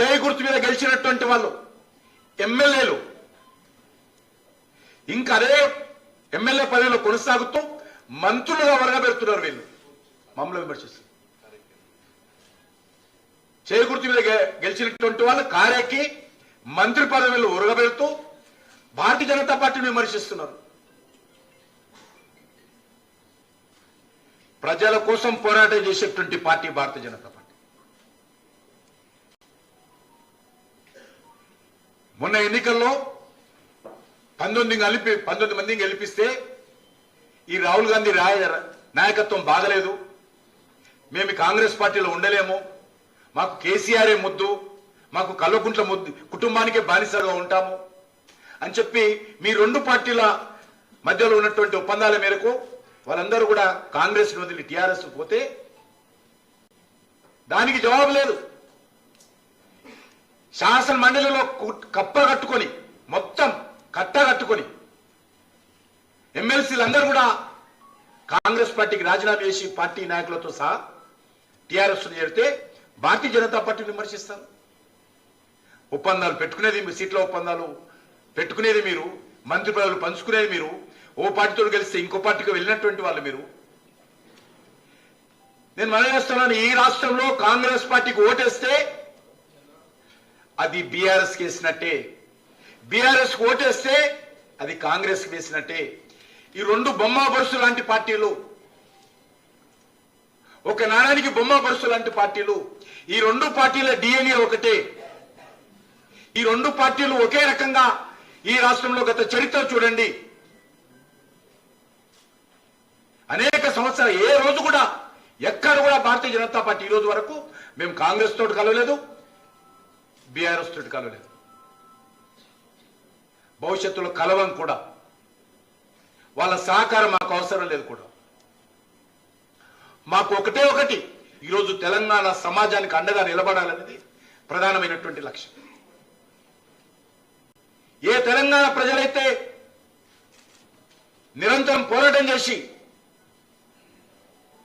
చేయి గుర్తు మీద గెలిచినటువంటి వాళ్ళు ఎమ్మెల్యేలు. ఇంకా అదే ఎమ్మెల్యే పదవిలో కొనసాగుతూ మంత్రులుగా వరగబెడుతున్నారు వీళ్ళు. మమ్మల్ని విమర్శిస్తారు చేయి గుర్తు మీద గె- గెలిచినటువంటి వాళ్ళు కారెక్కి మంత్రి పదవిలో ఉరగబెడుతూ భారతీయ జనతా పార్టీని విమర్శిస్తున్నారు. ప్రజల కోసం పోరాటం చేసేటువంటి పార్టీ భారతీయ జనతా పార్టీ. మొన్న ఎన్నికల్లో పంతొమ్మిది కలిపి పంతొమ్మిది మందిని గెలిపిస్తే ఈ రాహుల్ గాంధీ రాయ నాయకత్వం బాగలేదు. మేము కాంగ్రెస్ పార్టీలో ఉండలేము. మాకు కేసీఆరే ముద్దు. మాకు కల్వకుంట్ల ముద్దు. కుటుంబానికే బానిసగా ఉంటాము. అని చెప్పి మీ రెండు పార్టీల మధ్యలో ఉన్నటువంటి ఒప్పందాల మేరకు వాళ్ళందరూ కూడా కాంగ్రెస్ వదిలి టీఆర్ఎస్ పోతే దానికి జవాబు లేదు. శాసన మండలిలో కప్ప కట్టుకొని మొత్తం కట్ట కట్టుకొని ఎమ్మెల్సీలు అందరూ కూడా కాంగ్రెస్ పార్టీకి రాజీనామా చేసి పార్టీ నాయకులతో సహా టీఆర్ఎస్ చేరితే భారతీయ జనతా పార్టీని విమర్శిస్తారు. ఒప్పందాలు పెట్టుకునేది మీ సీట్ల ఒప్పందాలు పెట్టుకునేది మీరు మంత్రి పదవులు పంచుకునేది మీరు ఓ పార్టీతో గెలిస్తే ఇంకో పార్టీకి వెళ్ళినటువంటి వాళ్ళు మీరు. నేను మనం చేస్తున్నాను ఈ రాష్ట్రంలో కాంగ్రెస్ పార్టీకి ఓటేస్తే అది బీఆర్ఎస్ వేసినట్టే బీఆర్ఎస్ ఓటేస్తే అది కాంగ్రెస్ వేసినట్టే. ఈ రెండు బొమ్మ బరుసు లాంటి పార్టీలు ఒక నాణానికి బొమ్మ బరుసు లాంటి పార్టీలు ఈ రెండు పార్టీల డిఎన్ఏ ఒకటే. ఈ రెండు పార్టీలు ఒకే రకంగా ఈ రాష్ట్రంలో గత చరిత్ర చూడండి. అనేక సంవత్సరాలు ఏ రోజు కూడా ఎక్కడ కూడా భారతీయ జనతా పార్టీ ఈ రోజు వరకు మేము కాంగ్రెస్ తోటి కలవలేదు. బీఆర్ఎస్ తోటి కలవలేదు భవిష్యత్తులో కలవం కూడా. వాళ్ళ సహకారం మాకు అవసరం లేదు కూడా. మాకు ఒకటే ఒకటి ఈరోజు తెలంగాణ సమాజానికి అండగా నిలబడాలనేది ప్రధానమైనటువంటి లక్ష్యం. ఏ తెలంగాణ ప్రజలైతే నిరంతరం పోరాటం చేసి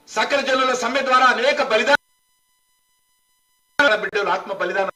సకల జనుల సమ్మె ద్వారా అనేక బలిదాన బిడ్డలు ఆత్మ బలిదానం